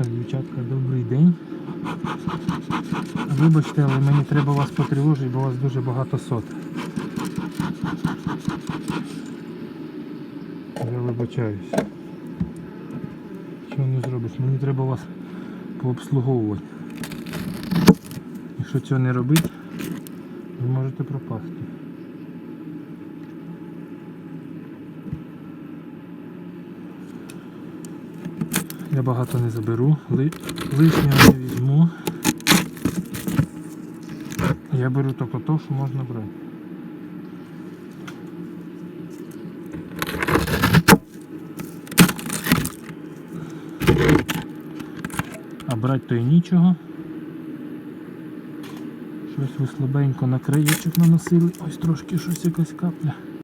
Так, дівчатка, добрий день. Вибачте, але мені треба вас потривожити, бо у вас дуже багато сот. Я вибачаюсь. Чого не зробиш? Мені треба вас пообслуговувати. Якщо цього не робити, ви можете пропасти. Я багато не заберу, лишнього не візьму. Я беру тільки то, що можна брати. А брати то і нічого. Щось ви слабенько на краєчок наносили. Ось трошки щось якась капля.